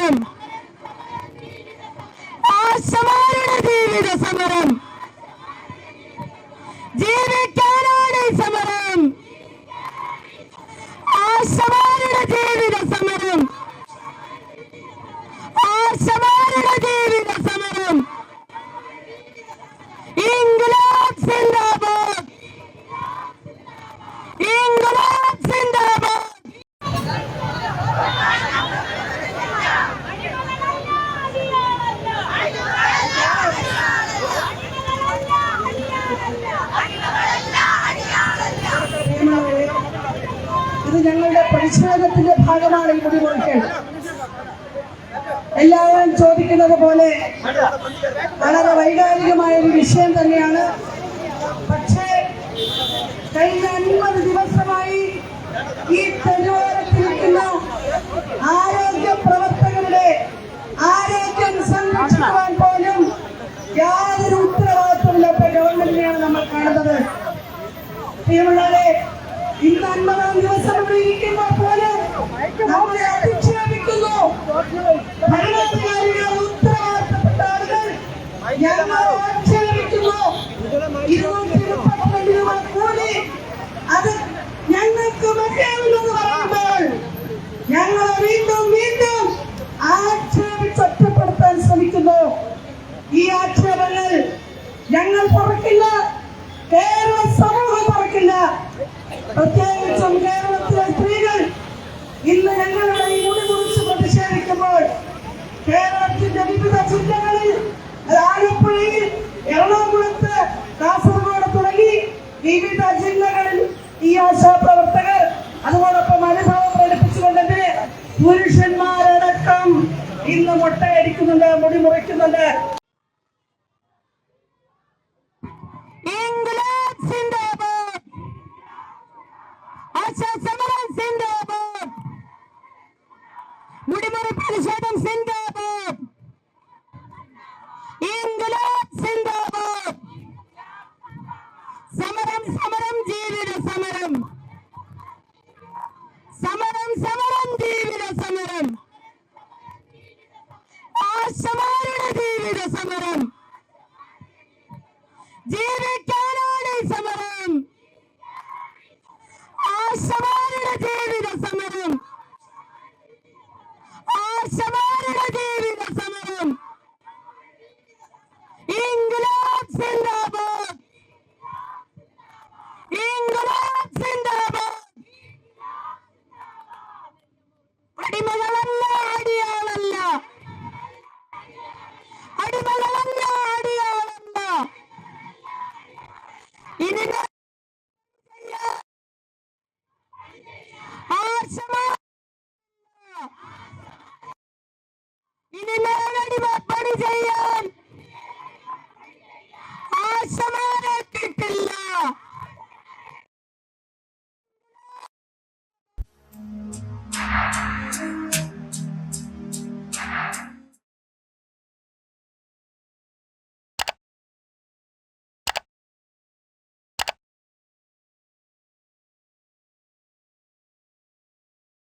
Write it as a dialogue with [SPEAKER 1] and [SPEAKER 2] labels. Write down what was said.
[SPEAKER 1] സമരം ആശമാരുടെ ജീവിത സമരം ജീവിക്കാനാണ് ഈ സമരം ആശമാരുടെ
[SPEAKER 2] ഇത് ഞങ്ങളുടെ പ്രതിഷേധത്തിന്റെ ഭാഗമാണ് ഈ മുടിമുറിക്കൽ എല്ലാവരും ചോദിക്കുന്നത് പോലെ വളരെ വൈകാരികമായ ഒരു വിഷയം തന്നെയാണ്. പക്ഷേ കഴിഞ്ഞ അൻപത് ദിവസമായി ഈ തെരുവോരത്തിൽ നിൽക്കുന്ന ആരോഗ്യ പ്രവർത്തകരുടെ ആരോഗ്യം സംരക്ഷിക്കുവാൻ പോലും യാതൊരു ഉത്തരവാദിത്വമില്ലാത്ത ഗവൺമെന്റിനെയാണ് നമ്മൾ കാണുന്നത്. പ്രിയമുള്ളവരെ ഇന്ന് അൻപതാം ദിവസം ഇരിക്കുന്ന പോലെ നമ്മളെ അധിക്ഷേപിക്കുന്നു. ഭരണാധികാരികളെ ഉത്തരവാദിത്തപ്പെട്ട ആളുകൾ ഞങ്ങളെ ആക്ഷേപിക്കുന്നു. ഇരുന്നൂറ്റി മുപ്പത്തിരണ്ട് രൂപ കൂലി അത് ഞങ്ങൾക്ക് മതിയാവില്ലെന്ന് പറയുമ്പോൾ ഞങ്ങളെ വീണ്ടും വീണ്ടും ആക്ഷേപിച്ച് ഒറ്റപ്പെടുത്താൻ ശ്രമിക്കുന്നു. ഈ ആക്ഷേപങ്ങൾ ഞങ്ങൾ പറക്കില്ല. കേരള സമൂഹം പറക്കില്ല. പ്രത്യേകിച്ചും കേരളത്തിലെ സ്ത്രീകൾ ഇന്ന് ഞങ്ങളുടെ ഈ മുടി കുറിച്ച് പ്രതിഷേധിക്കുമ്പോൾ കേരളത്തിന്റെ വിവിധ ജില്ലകളിൽ ആലപ്പുഴയിൽ എറണാകുളത്ത് കാസർഗോഡ് തുടങ്ങി വിവിധ ജില്ലകളിൽ ഈ ആശാപ്രവർത്തകർ അതോടൊപ്പം അനുഭവം പ്രകടിപ്പിച്ചുകൊണ്ടതിന് പുരുഷന്മാരടക്കം ഇന്ന് മുട്ടയടിക്കുന്നുണ്ട് മുടി മുറിക്കുന്നുണ്ട്.
[SPEAKER 1] മുടിമുറി പ്രതിഷേധം സിന്ദാബാദ് ഇൻകുലാബ് സിന്ദാബാദ് സമരം സമരം ജീവിത സമരം സമരം സമരം ജീവിത സമരം ആശമാരുടെ ജീവിത സമരം ജീവിക്കാനാണ് ഈ സമരം ആശമാരുടെ ജീവിത സമരം சமாதான इन्हें लड़ने की बात बड़ी चाहिए